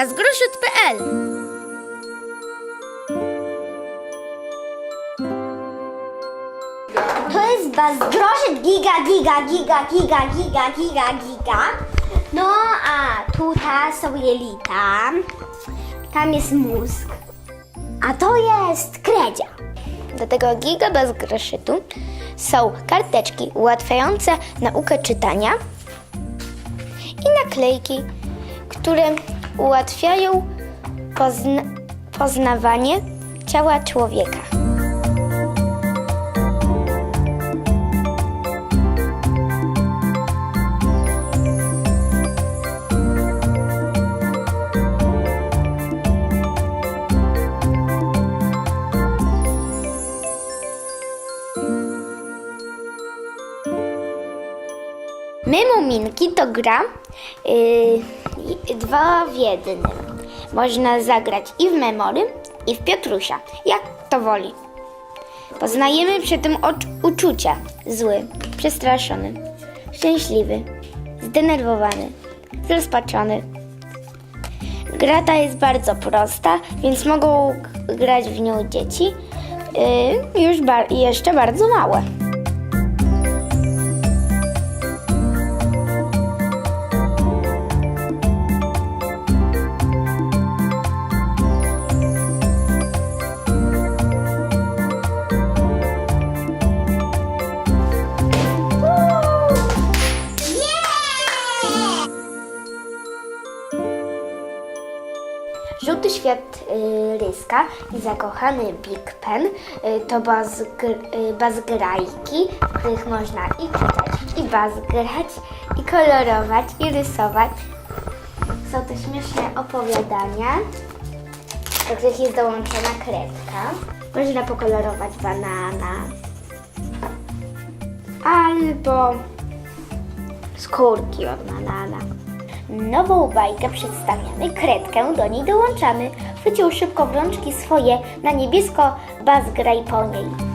bazgroszut.pl To jest bazgroszyt giga, giga, giga, giga, giga, giga, giga. No a tutaj są jelita. Tam jest mózg. A to jest kredzia. Do tego giga bazgroszytu są karteczki ułatwiające naukę czytania i naklejki, które ułatwiają pozna- poznawanie ciała człowieka. My Muminki to gra yy, dwa w jednym. Można zagrać i w Memory, i w Piotrusia, jak to woli. Poznajemy przy tym uczucia. Zły, przestraszony, szczęśliwy, zdenerwowany, zrozpaczony. Gra ta jest bardzo prosta, więc mogą grać w nią dzieci yy, już bar- jeszcze bardzo małe. Żółty świat y, Ryska i zakochany Big Pen y, to bazgr, y, bazgrajki, w których można i czytać, i bazgrać, i kolorować, i rysować. Są to śmieszne opowiadania, do których jest dołączona kredka. Można pokolorować banana albo skórki od banana. Nową bajkę przedstawiamy, kredkę do niej dołączamy. Chwycił szybko w rączki swoje, na niebiesko bazgraj po niej.